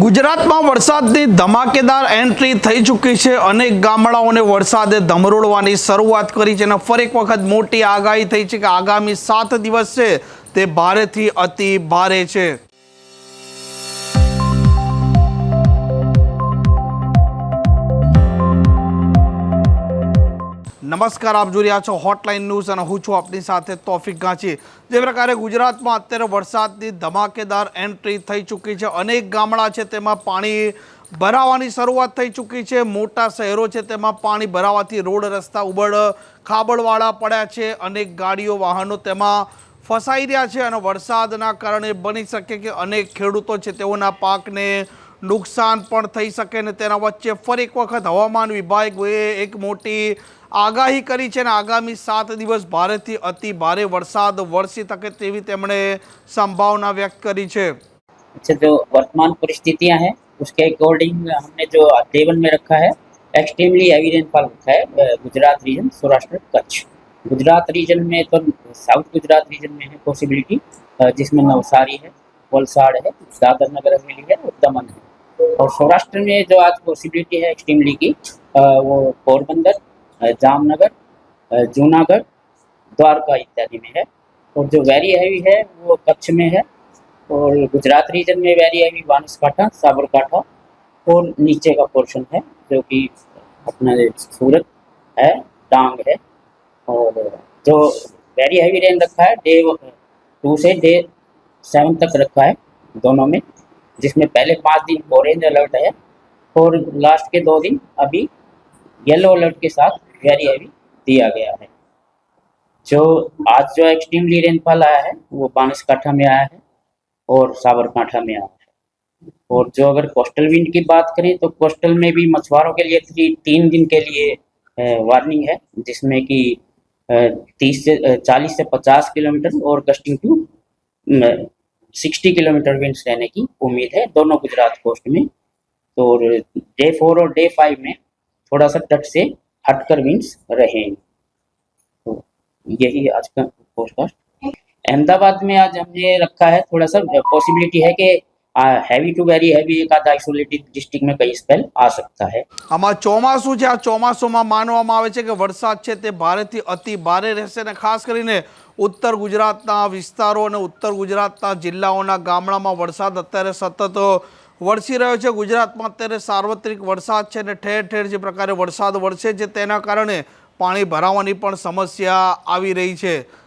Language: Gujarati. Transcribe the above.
ગુજરાતમાં વરસાદની ધમાકેદાર એન્ટ્રી થઈ ચૂકી છે અનેક ગામડાઓને વરસાદે ધમરોડવાની શરૂઆત કરી છે અને ફરી એક વખત મોટી આગાહી થઈ છે કે આગામી સાત દિવસ છે તે ભારેથી અતિ ભારે છે નમસ્કાર આપ જોઈ રહ્યા છો હોટલાઇન ન્યૂઝ અને હું છું આપની સાથે તોફિક ગાંચી જે પ્રકારે ગુજરાતમાં અત્યારે વરસાદની ધમાકેદાર એન્ટ્રી થઈ ચૂકી છે અનેક ગામડા છે તેમાં પાણી ભરાવાની શરૂઆત થઈ ચૂકી છે મોટા શહેરો છે તેમાં પાણી ભરાવાથી રોડ રસ્તા ઉબળ ખાબડવાળા પડ્યા છે અનેક ગાડીઓ વાહનો તેમાં ફસાઈ રહ્યા છે અને વરસાદના કારણે બની શકે કે અનેક ખેડૂતો છે તેઓના પાકને नुकसान पण થઈ શકે ને તેના વચ્ચે ફરીક વખત હવામાન વિભાગ એ એક મોટી આગાહી કરી છે ને આગામી 7 દિવસ ભારતીય અતિ ભારે વરસાદ વર્ષી શકે તેવી તેમણે સંભાવના વ્યક્ત કરી છે એટલે વર્તમાન પરિસ્થિતિયા હે ઉસકે અકોર્ડિંગ અમે જો ટેબલ મે رکھا હે એસ્ટીમેલી એવિડન્સ પલટ હે ગુજરાત રીજન સૌરાષ્ટ્ર કચ્છ ગુજરાત રીજન મે તો સાઉથ ગુજરાત રીજન મે હે પોસિબિલિટી जिसमे નવસારી હે પોળસાળ હે સાબર นคร મેલી હે ઉત્તમ और सौराष्ट्र में जो आज पॉसिबिलिटी है लीग की वो पोरबंदर जामनगर जूनागढ़ द्वारका इत्यादि में है और जो वेरी हैवी है वो कच्छ में है और गुजरात रीजन में वेरी हैवी बानसकाठा साबरकाठा और नीचे का पोर्शन है जो कि अपना सूरत है डांग है और जो वेरी हैवी रेन रखा है डे टू से डे सेवन तक रखा है दोनों में जिसमें पहले पाँच दिन ऑरेंज अलर्ट है और लास्ट के दो दिन अभी येलो अलर्ट के साथ वेरी हैवी दिया गया है जो आज जो एक्सट्रीमली रेनफॉल आया है वो बानसकाठा में आया है और साबरकांठा में आया है और जो अगर कोस्टल विंड की बात करें तो कोस्टल में भी मछुआरों के लिए थ्री तीन दिन के लिए वार्निंग है जिसमें कि तीस से चालीस से पचास किलोमीटर और gusting to sixty kilometre winds रहने की उम्मीद है दोनों गुजरात कोस्ट में तो डे फोर और डे फाइव में थोड़ा सा तट से हटकर विंड्स रहेंगे तो यही आज का पॉडकास्ट अहमदाबाद में आज हमने रखा है थोड़ा सा पॉसिबिलिटी है कि हैवी टू वेरी हैवी एक आधा आइसोलेटेड ડિસ્ટ્રિક્ટ સ્પેલ आ सकता है આમાં ચોમાસું છે આ ચોમાસુમાં માનવામાં આવે છે કે વરસાદ છે તે ભારેથી અતિ ભારે રહેશે અને ખાસ કરીને ઉત્તર ગુજરાતના વિસ્તારો અને ઉત્તર ગુજરાતના જિલ્લાઓના ગામડામાં વરસાદ અત્યારે સતત વરસી રહ્યો છે ગુજરાતમાં અત્યારે સાર્વત્રિક વરસાદ છે અને ઠેર ઠેર જે પ્રકારે વરસાદ વરસે છે તેના કારણે પાણી ભરાવાની પણ સમસ્યા આવી રહી છે